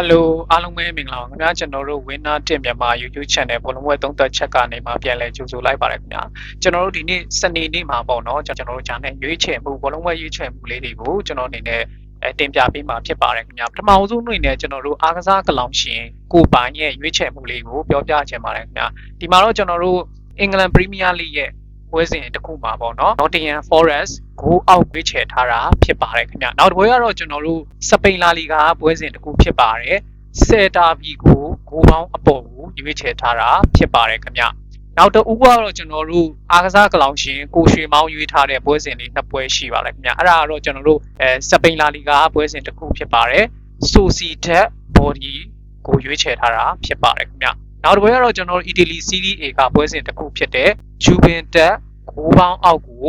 Hello အားလုံးပဲမင်္ဂလာပါခင်ဗျာကျွန်တော်တို့ Winner တင်မြန်မာ YouTube Channel ဘုံလုံးဝဲသုံးသက်ချက်ကနေမှပြန်လဲကြိုဆိုလိုက်ပါတယ်ခင်ဗျာကျွန်တော်တို့ဒီနေ့စနေနေ့မှာပေါ့နော်ကျွန်တော်တို့ဂျာနဲ့ရွေးချယ်မှုဘုံလုံးဝဲရွေးချယ်မှုလေးတွေကိုကျွန်တော်အနေနဲ့အဲတင်ပြပေးမှာဖြစ်ပါတယ်ခင်ဗျာပထမအဆုံးအနေနဲ့ကျွန်တော်တို့အားကစားကလောင်ရှင်ကိုပိုင်ရဲ့ရွေးချယ်မှုလေးကိုပြောပြချင်ပါတယ်ခင်ဗျာဒီမှာတော့ကျွန်တော်တို့ England Premier League ရဲ့ပွဲစဉ်တစ်ခုမှာပေါ့နော် Nottingham Forest ကိုအောက်ရွေးချယ်ထားတာဖြစ်ပါတယ်ခင်ဗျနောက်တစ်ပွဲကတော့ကျွန်တော်တို့စပိန်လာလီဂါပွဲစဉ်တစ်ခုဖြစ်ပါတယ်ဆယ်တာဘီကိုဂိုးပေါင်းအပေါ်ကိုရွေးချယ်ထားတာဖြစ်ပါတယ်ခင်ဗျနောက်တစ်ဦးကတော့ကျွန်တော်တို့အားကစားကလောင်ရှင်ကိုရွှေမောင်းရွေးထားတဲ့ပွဲစဉ်လေးနှစ်ပွဲရှိပါတယ်ခင်ဗျအဲ့ဒါကတော့ကျွန်တော်တို့အဲစပိန်လာလီဂါပွဲစဉ်တစ်ခုဖြစ်ပါတယ်ဆိုစီဒက်ဘော်ဒီကိုရွေးချယ်ထားတာဖြစ်ပါတယ်ခင်ဗျနောက်တစ်ပွဲကတော့ကျွန်တော်တို့အီတလီစီးရီး A ကပွဲစဉ်တစ်ခုဖြစ်တဲ့ဂျူဗင်တက်ဂိုးပေါင်းအောက်ကို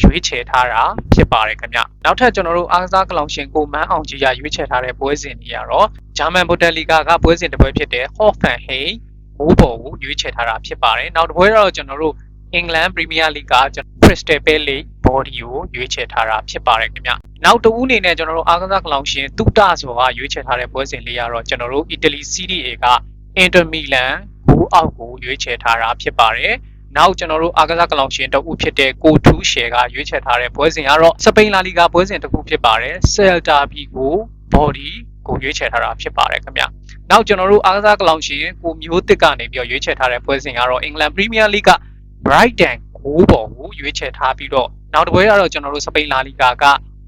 ရွေးချယ်ထားတာဖြစ်ပါတယ်ခင်ဗျနောက်ထပ်ကျွန်တော်တို့အားကစားကလောင်ရှင်ကိုမန်းအောင်ကြီးရရွေးချယ်ထားတဲ့ပွဲစဉ်တွေကတော့ဂျာမန်ဘိုတယ်လီဂါကပွဲစဉ်တစ်ပွဲဖြစ်တဲ့ Hoffenheim မိုးပေါ်ကိုရွေးချယ်ထားတာဖြစ်ပါတယ်နောက်တစ်ပွဲကတော့ကျွန်တော်တို့အင်္ဂလန်ပရီးမီးယားလိဂ်က Crystal Palace body ကိုရွေးချယ်ထားတာဖြစ်ပါတယ်ခင်ဗျနောက်တစ်ဦးအနေနဲ့ကျွန်တော်တို့အားကစားကလောင်ရှင်တုတဆိုတာရွေးချယ်ထားတဲ့ပွဲစဉ်လေးကတော့ကျွန်တော်တို့အီတလီ Serie A က Inter Milan ဘူအောက်ကိုရွေးချယ်ထားတာဖြစ်ပါတယ် နောက်ကျွန်တော်တို့အာကစားကလောင်ရှင်တအုပ်ဖြစ်တဲ့ကိုထူးရှယ်ကရွေးချယ်ထားတဲ့ပွဲစဉ်ကတော့စပိန်လာလီဂါပွဲစဉ်တစ်ခုဖြစ်ပါတယ်ဆယ်တာဘီကိုဘော်ဒီကိုရွေးချယ်ထားတာဖြစ်ပါတယ်ခင်ဗျနောက်ကျွန်တော်တို့အာကစားကလောင်ရှင်ကိုမျိုးတစ်ကနေပြီးတော့ရွေးချယ်ထားတဲ့ပွဲစဉ်ကတော့အင်္ဂလန်ပရီးမီးယားလိဂ်က Brighton ကိုဘော်ကိုရွေးချယ်ထားပြီးတော့နောက်တစ်ပွဲကတော့ကျွန်တော်တို့စပိန်လာလီဂါက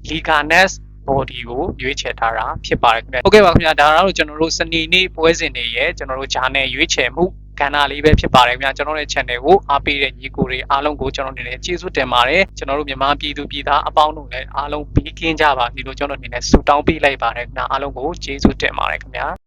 Liganes body ကိုရွေးချယ်ထားတာဖြစ်ပါတယ်ခင်ဗျဟုတ်ကဲ့ပါခင်ဗျာဒါကတော့ကျွန်တော်တို့စနေနေ့ပွဲစဉ်တွေရဲ့ကျွန်တော်တို့ဂျာနယ်ရွေးချယ်မှု ကဏ္ဍလေးပဲဖြစ်ပါတယ်ခင်ဗျာကျွန်တော်ရဲ့ channel ကိုအားပေးတဲ့ညီကိုတွေအားလုံးကိုကျွန်တော်အနေနဲ့ကျေးဇူးတင်ပါတယ်ကျွန်တော်တို့မြန်မာပြည်သူပြည်သားအပေါင်းတို့လည်းအားလုံးဘေးကင်းကြပါစေလို့ကျွန်တော်အနေနဲ့ဆုတောင်းပေးလိုက်ပါတယ်ခင်ဗျာအားလုံးကိုကျေးဇူးတင်ပါတယ်ခင်ဗျာ